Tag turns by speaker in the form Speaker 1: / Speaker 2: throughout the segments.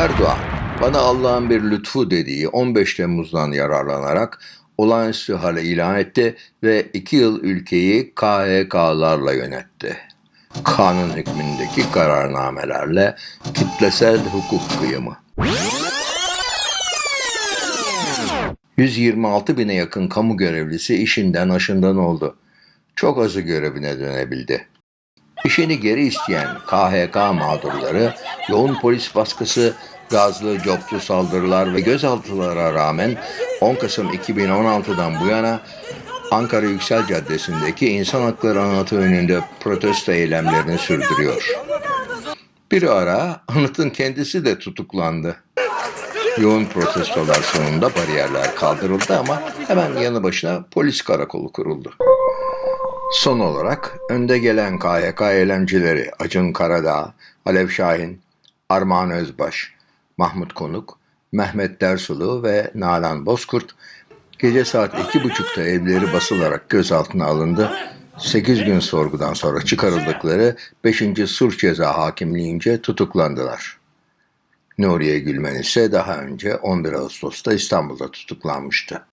Speaker 1: Erdoğan, bana Allah'ın bir lütfu dediği 15 Temmuz'dan yararlanarak olağanüstü hale ilan etti ve 2 yıl ülkeyi KHK'larla yönetti. Kanun hükmündeki kararnamelerle kitlesel hukuk kıyımı. 126 bine yakın kamu görevlisi işinden aşından oldu. Çok azı görevine dönebildi. İşini geri isteyen KHK mağdurları yoğun polis baskısı, gazlı, coplu saldırılar ve gözaltılara rağmen 10 Kasım 2016'dan bu yana Ankara Yüksel Caddesi'ndeki İnsan Hakları Anıtı önünde protesto eylemlerini sürdürüyor. Bir ara anıtın kendisi de tutuklandı. Yoğun protestolar sonunda bariyerler kaldırıldı ama hemen yanı başına polis karakolu kuruldu. Son olarak önde gelen KYK eylemcileri Acun Karadağ, Alev Şahin, Armağan Özbaş, Mahmut Konuk, Mehmet Dersulu ve Nalan Bozkurt gece saat iki buçukta evleri basılarak gözaltına alındı. 8 gün sorgudan sonra çıkarıldıkları 5. Sulh Ceza Hakimliğince tutuklandılar. Nuriye Gülmen ise daha önce 11 Ağustos'ta İstanbul'da tutuklanmıştı.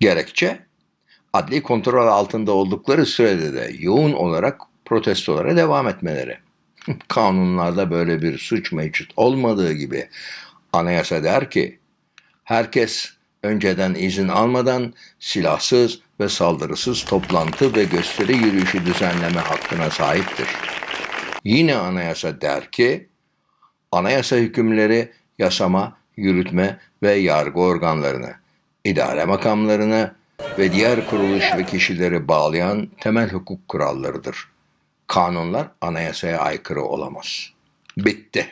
Speaker 1: Gerekçe adli kontrol altında oldukları sürede de yoğun olarak protestolara devam etmeleri. Kanunlarda böyle bir suç mevcut olmadığı gibi anayasa der ki herkes önceden izin almadan silahsız ve saldırısız toplantı ve gösteri yürüyüşü düzenleme hakkına sahiptir. Yine anayasa der ki anayasa hükümleri yasama, yürütme ve yargı organlarını, idare makamlarını ve diğer kuruluş ve kişileri bağlayan temel hukuk kurallarıdır. Kanunlar anayasaya aykırı olamaz. Bitti.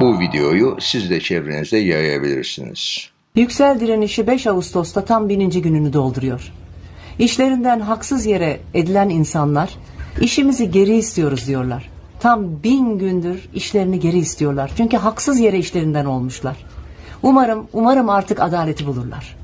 Speaker 1: Bu videoyu siz de çevrenizde yayabilirsiniz.
Speaker 2: Yüksel direnişi 5 Ağustos'ta tam bininci gününü dolduruyor. İşlerinden haksız yere edilen insanlar işimizi geri istiyoruz diyorlar. Tam bin gündür işlerini geri istiyorlar. Çünkü haksız yere işlerinden olmuşlar. Umarım, umarım artık adaleti bulurlar.